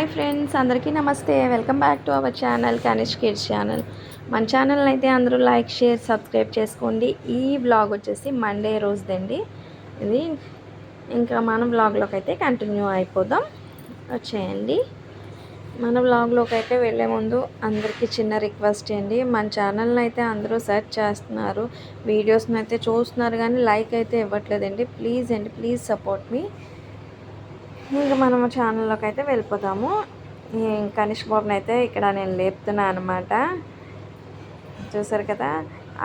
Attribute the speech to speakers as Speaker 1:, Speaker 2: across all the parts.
Speaker 1: Hi friends అందరికీ నమస్తే. Welcome back to our channel Kanish kids channel. మన channel అయితే అందరూ లైక్ షేర్ సబ్స్క్రైబ్ చేసుకోండి. ఈ బ్లాగ్ వచ్చేసి మండే రోజుదండి. ఇది ఇంకా మన బ్లాగ్లోకి అయితే కంటిన్యూ అయిపోదాం. వచ్చేయండి. మన బ్లాగ్లోకి అయితే వెళ్ళే ముందు అందరికీ చిన్న రిక్వెస్ట్ అండి. మన ఛానల్ని అయితే అందరూ సెర్చ్ చేస్తున్నారు. వీడియోస్ని అయితే చూస్తున్నారు కానీ లైక్ అయితే ఇవ్వట్లేదండి. ప్లీజ్ అండి ప్లీజ్ సపోర్ట్ మీ. ఇంకా మనం ఛానల్లోకి అయితే వెళ్ళిపోతాము. కనిష్ బాబుని అయితే ఇక్కడ నేను లేపుతున్నాను అనమాట చూసారు కదా?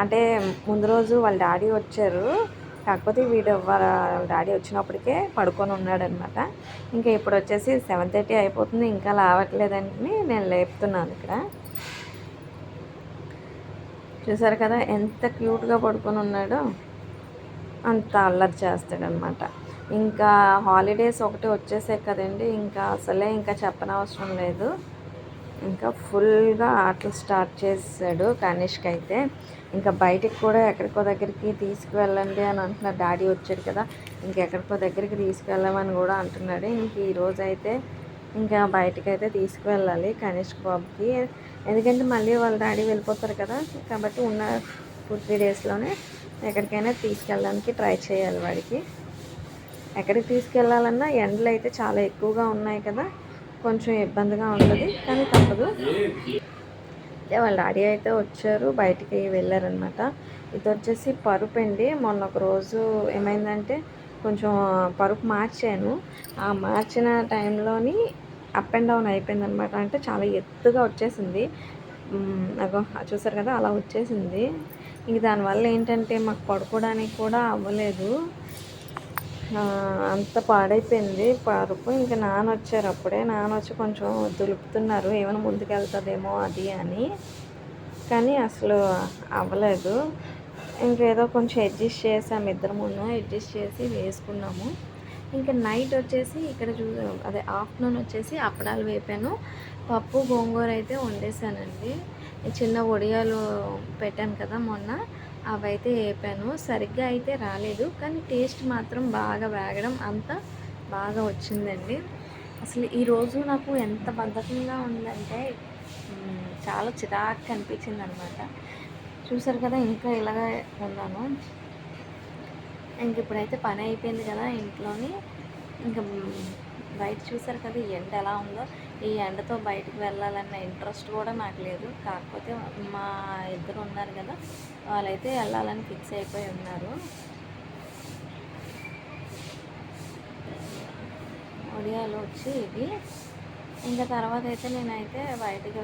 Speaker 1: అంటే ముందు రోజు వాళ్ళ డాడీ వచ్చారు. కాకపోతే వీడు వాళ్ళ డాడీ వచ్చినప్పటికే పడుకొని ఉన్నాడనమాట ఇంకా ఇప్పుడు వచ్చేసి సెవెన్ థర్టీ అయిపోతుంది. ఇంకా లావట్లేదని నేను లేపుతున్నాను ఇక్కడ. చూసారు కదా? ఎంత క్యూట్గా పడుకొని ఉన్నాడో అంత అల్లరి చేస్తాడనమాట ఇంకా హాలిడేస్ ఒకటి వచ్చేసాయి కదండి. ఇంకా అసలే ఇంకా చెప్పనవసరం లేదు. ఇంకా ఫుల్గా ఆటలు స్టార్ట్ చేసాడు కనిష్క్ అయితే. ఇంకా బయటికి కూడా ఎక్కడికో దగ్గరికి తీసుకువెళ్ళండి అని అంటున్నాడు. డాడీ వచ్చాడు కదా ఇంకెక్కడికో దగ్గరికి తీసుకువెళ్ళమని కూడా అంటున్నాడు. ఇంక ఈరోజు అయితే ఇంకా బయటకు అయితే తీసుకువెళ్ళాలి కనిష్క్ బాబుకి. ఎందుకంటే మళ్ళీ వాళ్ళ డాడీ వెళ్ళిపోతారు కదా కాబట్టి ఉన్న టూ త్రీ డేస్లోనే ఎక్కడికైనా తీసుకెళ్ళడానికి ట్రై చేయాలి వాడికి. ఎక్కడికి తీసుకెళ్ళాలన్నా ఎండలు అయితే చాలా ఎక్కువగా ఉన్నాయి కదా కొంచెం ఇబ్బందిగా ఉంటుంది కానీ తప్పదు. అదే వాళ్ళ డాడీ అయితే వచ్చారు బయటికి వెళ్ళారనమాట ఇది వచ్చేసి పరుపు అండి. మొన్న ఒక రోజు ఏమైందంటే కొంచెం పరుపు మార్చాను. ఆ మార్చిన టైంలోని అప్ అండ్ డౌన్ అయిపోయింది అనమాట అంటే చాలా ఎత్తుగా వచ్చేసింది. అగో చూసారు కదా అలా వచ్చేసింది. ఇంక దానివల్ల ఏంటంటే మాకు పడుకోవడానికి కూడా అవ్వలేదు. అంత పాడైపోయింది. పరుపు ఇంకా నాన్న వచ్చారు అప్పుడే. నాన్న వచ్చి కొంచెం దులుపుతున్నారు. ఏమైనా ముందుకెళ్తుందేమో అది అని. కానీ అసలు అవ్వలేదు. ఇంకేదో కొంచెం అడ్జస్ట్ చేసాము ఇద్దరు అడ్జస్ట్ చేసి వేసుకున్నాము. ఇంకా నైట్ వచ్చేసి ఇక్కడ చూ అదే ఆఫ్టర్నూన్ వచ్చేసి అప్పడాలు వేపాను. పప్పు గోంగూర అయితే వండేసానండి. చిన్న వడియాలు పెట్టాను కదా మొన్న. అవైతే వేపాను సరిగ్గా అయితే రాలేదు. కానీ టేస్ట్ మాత్రం బాగా వేగడం అంత బాగా వచ్చిందండి. అసలు ఈరోజు నాకు ఎంత బద్ధకంగా ఉందంటే చాలా చిరాకు అనిపించింది అనమాట చూసారు కదా ఇంకా ఇలాగ ఉన్నాను. ఇంక ఇప్పుడైతే పని అయిపోయింది కదా ఇంట్లోని. ఇంకా బయట చూసారు కదా ఎండ ఎలా ఉందో. ఈ ఎండతో బయటకు వెళ్ళాలన్న ఇంట్రెస్ట్ కూడా నాకు లేదు. కాకపోతే మా ఇద్దరు ఉన్నారు కదా వాళ్ళైతే వెళ్ళాలని ఫిక్స్ అయిపోయి ఉన్నారు. ఒడియాలు వచ్చి ఇవి ఇంకా తర్వాత అయితే నేనైతే బయటికి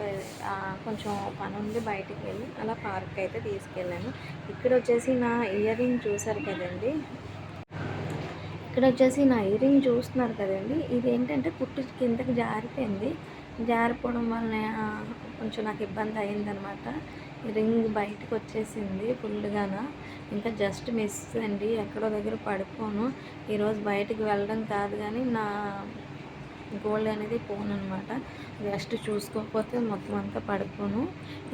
Speaker 1: కొంచెం పని ఉండి బయటికి వెళ్ళి అలా పార్క్ అయితే తీసుకెళ్ళాను. ఇక్కడ వచ్చేసి నా ఇయర్ రింగ్ చూసారు కదండి. ఇక్కడ వచ్చేసి నా ఇయరింగ్ రింగ్ చూస్తున్నారు కదండి. ఇది ఏంటంటే కుట్టు కిందకి జారిపోయింది. జారిపోవడం వల్ల కొంచెం నాకు ఇబ్బంది అయిందనమాట. రింగ్ బయటకు వచ్చేసింది ఫుల్గాన. ఇంకా జస్ట్ మిస్ అండి. ఎక్కడో దగ్గర పడిపోను. ఈరోజు బయటకు వెళ్ళడం కాదు కానీ నా గోల్డ్ అనేది పోను అనమాట జస్ట్ చూసుకోకపోతే మొత్తం అంతా పడిపోను.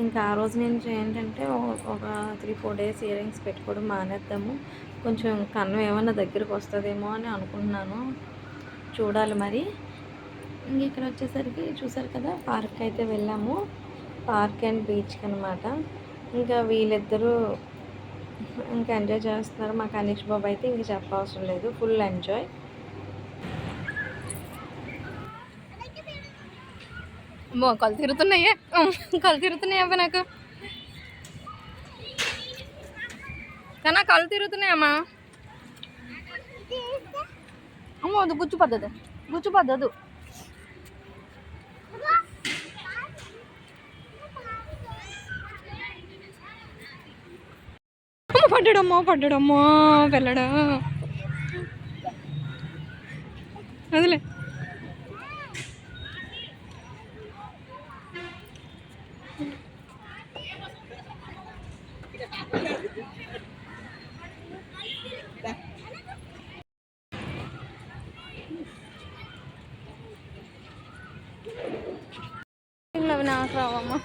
Speaker 1: ఇంకా ఆ రోజు నుంచి ఏంటంటే ఒక three four days ear rings పెట్టుకోవడం మానేద్దాము. కొంచెం కన్నం ఏమన్నా దగ్గరికి వస్తుందేమో అని అనుకుంటున్నాను. చూడాలి మరి. ఇంక ఇక్కడ వచ్చేసరికి చూసారు కదా పార్క్ అయితే వెళ్ళాము. పార్క్ అండ్ బీచ్కి అనమాట ఇంకా వీళ్ళిద్దరూ ఇంకా ఎంజాయ్ చేస్తున్నారు. మా కనీష్ బాబు అయితే ఇంక చెప్పవసరం లేదు. Full enjoy.
Speaker 2: అమ్మో కళ్ళు తిరుగుతున్నాయే. కళ్ళు తిరుగుతున్నాయి నాకు? కన్నా కళ్ళు తిరుగుతున్నాయమ్మా అమ్మో? అది గుచ్చు పద్ధతి. గుచ్చు పద్ధదు పడ్డాడమ్మో పడ్డాడమ్మో వెళ్ళడం? అదిలే అవి నాకు రావమ్మా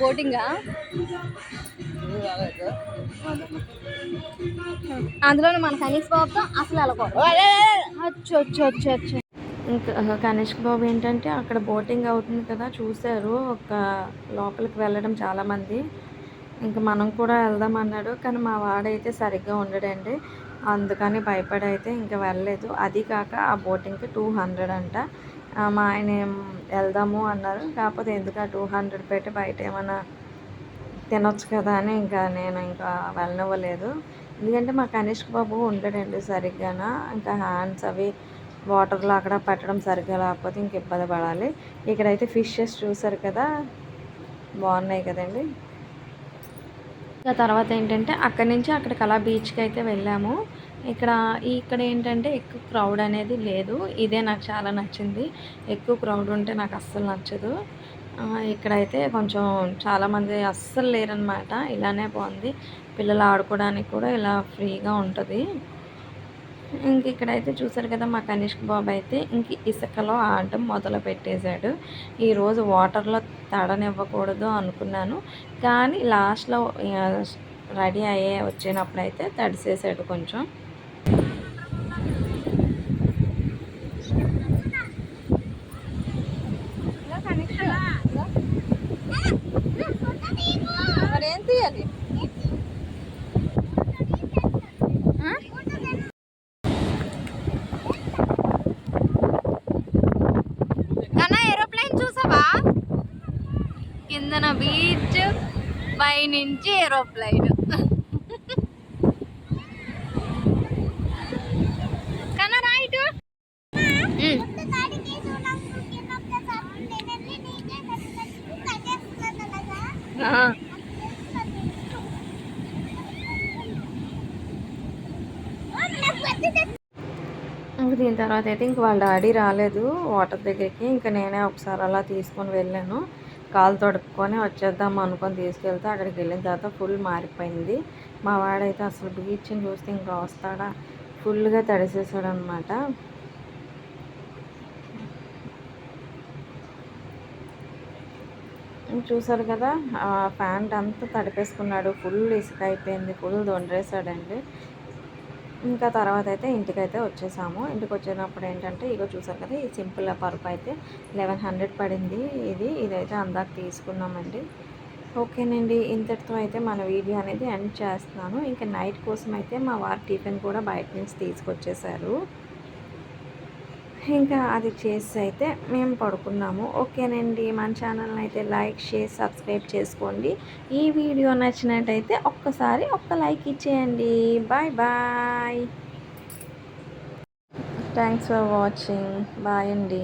Speaker 2: బోటింగా? అందులో మన కనీస్ బాబుతో అసలు వెళ్ళకూడదు అచ్చొచ్చు అచ్చొచ్చు
Speaker 1: ఇంకా కనిష్క బాబు ఏంటంటే అక్కడ బోటింగ్ అవుతుంది కదా చూశారు. ఒక లోపలికి వెళ్ళడం చాలామంది. ఇంకా మనం కూడా వెళ్దాం అన్నాడు. కానీ మా వాడైతే సరిగ్గా ఉండడండి. అందుకని భయపడి అయితే ఇంకా వెళ్ళలేదు. అది కాక ఆ బోటింగ్కి టూ హండ్రెడ్ అంట. మా ఆయన వెళ్దాము అన్నారు. కాకపోతే ఎందుకు టూ హండ్రెడ్ పెట్టి బయట ఏమైనా తినొచ్చు కదా అని ఇంకా నేను ఇంకా వెళ్ళనివ్వలేదు. ఎందుకంటే మా కనిష్క బాబు ఉండడండి సరిగ్గాన. ఇంకా హ్యాండ్స్ అవి వాటర్లో అక్కడ పెట్టడం సరిగ్గా లేకపోతే ఇంక ఇబ్బంది పడాలి. ఇక్కడైతే ఫిషెస్ చూసారు కదా బాగున్నాయి కదండి. ఇంకా తర్వాత ఏంటంటే అక్కడి నుంచి అక్కడికి అలా బీచ్కి అయితే వెళ్ళాము. ఇక్కడ ఇక్కడ ఏంటంటే ఎక్కువ క్రౌడ్ అనేది లేదు. ఇదే నాకు చాలా నచ్చింది. ఎక్కువ క్రౌడ్ ఉంటే నాకు అస్సలు నచ్చదు. ఇక్కడైతే కొంచెం చాలామంది అస్సలు లేరనమాట ఇలానే బాగుంది. పిల్లలు ఆడుకోవడానికి కూడా ఇలా ఫ్రీగా ఉంటుంది. ఇంక ఇక్కడైతే చూసారు కదా మా కనిష్క్ బాబు అయితే ఇంక ఇసుకలో ఆడటం మొదలు పెట్టేశాడు. ఈరోజు వాటర్లో తడనివ్వకూడదు అనుకున్నాను. కానీ లాస్ట్లో రెడీ అయ్యే వచ్చినప్పుడు అయితే తడిసేసాడు కొంచెం.
Speaker 2: మరేం తీయాలి ఏరోప్లేన్ చూసావా కిందన బీచ్ పైనుంచి ఏరోప్లేన్. కన్నా రైట్
Speaker 1: ఇంక దీని తర్వాత అయితే ఇంక వాళ్ళ డాడీ రాలేదు వాటర్ దగ్గరికి. ఇంకా నేనే ఒకసారి అలా తీసుకొని వెళ్ళాను. కాలు తొడుక్కొని వచ్చేద్దాం అనుకొని తీసుకెళ్తే అక్కడికి వెళ్ళిన తర్వాత ఫుల్ మారిపోయింది. మా వాడైతే అసలు బీచ్ని చూస్తే ఇంకా వస్తాడా? ఫుల్గా తడిసేసాడు అనమాట చూసారు కదా ఆ ప్యాంట్ అంతా తడిపేసుకున్నాడు. ఫుల్ ఇసుక అయిపోయింది ఫుల్ దొండరేసాడండి ఇంకా తర్వాత అయితే ఇంటికైతే వచ్చేసాము. ఇంటికి వచ్చినప్పుడు ఏంటంటే ఇగో చూసారు కదా ఈ సింపుల్ పరుపు అయితే లెవెన్ హండ్రెడ్ పడింది ఇది. ఇదైతే అందాక తీసుకున్నామండి. ఓకేనండి ఇంతటితో అయితే మన వీడియో అనేది ఎండ్ చేస్తున్నాను. ఇంకా నైట్ కోసం అయితే మా వారి టిఫిన్ కూడా బయట నుంచి తీసుకొచ్చేసారు. ఇంకా అది చేసి అయితే మేము పడుకున్నాము. ఓకేనండి. మన ఛానల్ని అయితే లైక్ షేర్ సబ్స్క్రైబ్ చేసుకోండి. ఈ వీడియో నచ్చినట్టయితే ఒక్కసారి ఒక్క లైక్ ఇచ్చేయండి. Bye bye. Thanks for watching. Bye అండి.